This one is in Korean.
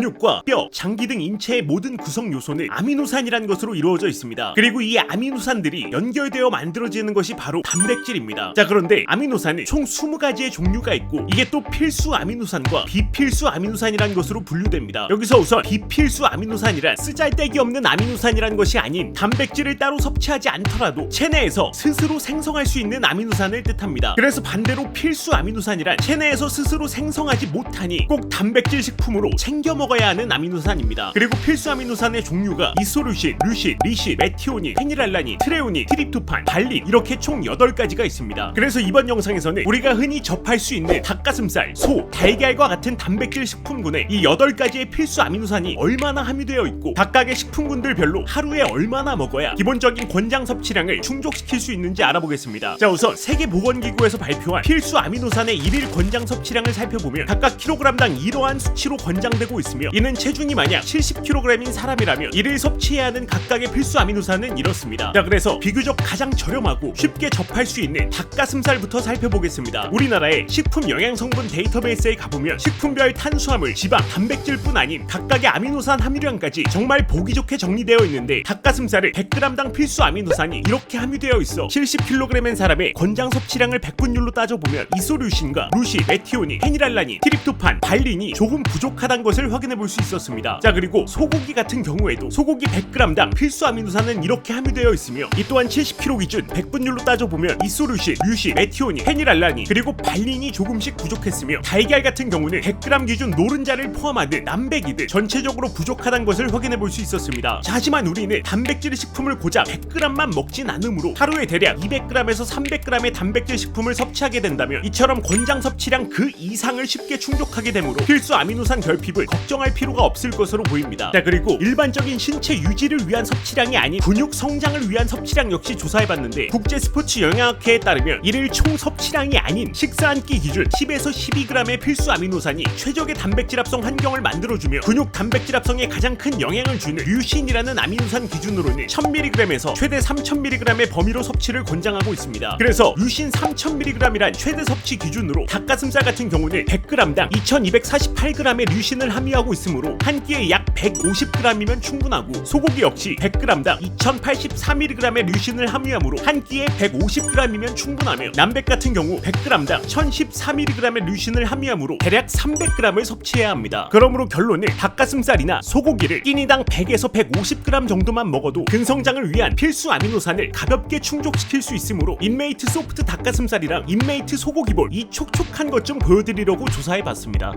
근육과 뼈, 장기 등 인체의 모든 구성 요소는 아미노산이란 것으로 이루어져 있습니다. 그리고 이 아미노산들이 연결되어 만들어지는 것이 바로 단백질입니다. 자, 그런데 아미노산은 총 20가지의 종류가 있고 이게 또 필수 아미노산과 비필수 아미노산이란 것으로 분류됩니다. 여기서 우선 비필수 아미노산이란 쓰잘데기 없는 아미노산이란 것이 아닌 단백질을 따로 섭취하지 않더라도 체내에서 스스로 생성할 수 있는 아미노산을 뜻합니다. 그래서 반대로 필수 아미노산이란 체내에서 스스로 생성하지 못하니 꼭 단백질 식품으로 챙겨 먹어야 하는 아미노산입니다. 그리고 필수 아미노산의 종류가 이소루신, 류신, 리신, 메티오닌, 페니랄라닌, 트레오닌, 트립토판, 발린 이렇게 총 8가지가 있습니다. 그래서 이번 영상에서는 우리가 흔히 접할 수 있는 닭가슴살, 소, 달걀과 같은 단백질 식품군에 이 8가지의 필수 아미노산이 얼마나 함유되어 있고 각각의 식품군들별로 하루에 얼마나 먹어야 기본적인 권장 섭취량을 충족시킬 수 있는지 알아보겠습니다. 자 우선 세계보건기구에서 발표한 필수 아미노산의 일일 권장 섭취량을 살펴보면 각각 킬로그램당 이러한 수치로 권장되고 있 으며 이는 체중이 만약 70kg인 사람이라면 일일 섭취해야 하는 각각의 필수 아미노산은 이렇습니다. 자 그래서 비교적 가장 저렴하고 쉽게 접할 수 있는 닭가슴살부터 살펴보겠습니다. 우리나라의 식품 영양 성분 데이터베이스에 가보면 식품별 탄수화물, 지방, 단백질뿐 아닌 각각의 아미노산 함유량까지 정말 보기 좋게 정리되어 있는데 닭가슴살을 100g당 필수 아미노산이 이렇게 함유되어 있어 70kg인 사람의 권장 섭취량을 100분율로 따져보면 이소류신과 루시, 메티오닌, 페니랄라닌, 트립토판, 발린이 조금 부족하다는 것을 확 인해 볼 수 있었습니다. 자 그리고 소고기 같은 경우에도 소고기 100g당 필수 아미노산은 이렇게 함유되어 있으며 이 또한 70kg 기준 100분율로 따져보면 이소류신, 류시, 메티오닌, 페니랄라닌 그리고 발린이 조금씩 부족했으며 달걀 같은 경우는 100g 기준 노른자를 포함하는 남백이들 전체적으로 부족하다는 것을 확인해 볼 수 있었습니다. 자, 하지만 우리는 단백질 식품을 고작 100g만 먹진 않으므로 하루에 대략 200g에서 300g의 단백질 식품을 섭취하게 된다면 이처럼 권장 섭취량 그 이상을 쉽게 충족하게 되므로 필수 아미노산 결핍을 걱정 할 필요가 없을 것으로 보입니다. 자 그리고 일반적인 신체 유지를 위한 섭취량이 아닌 근육 성장을 위한 섭취량 역시 조사해봤는데 국제 스포츠 영양학회에 따르면 일일 총 섭취량이 아닌 식사 한 끼 기준 10에서 12g의 필수 아미노산이 최적의 단백질 합성 환경을 만들어주며 근육 단백질 합성에 가장 큰 영향을 주는 류신이라는 아미노산 기준으로는 1000mg에서 최대 3000mg의 범위로 섭취를 권장하고 있습니다. 그래서 류신 3000mg이란 최대 섭취 기준으로 닭가슴살 같은 경우는 100g당 2248g의 류신을 함유하고 있으므로 한 끼에 약 150g이면 충분하고 소고기 역시 100g당 2084mg의 류신을 함유하므로 한 끼에 150g이면 충분하며 남백 같은 경우 100g당 1014mg의 류신을 함유하므로 대략 300g을 섭취해야 합니다. 그러므로 결론은 닭가슴살이나 소고기를 끼니당 100에서 150g 정도만 먹어도 근성장을 위한 필수 아미노산을 가볍게 충족시킬 수 있으므로 인메이트 소프트 닭가슴살이랑 인메이트 소고기볼 이 촉촉한 것 좀 보여드리려고 조사해봤습니다.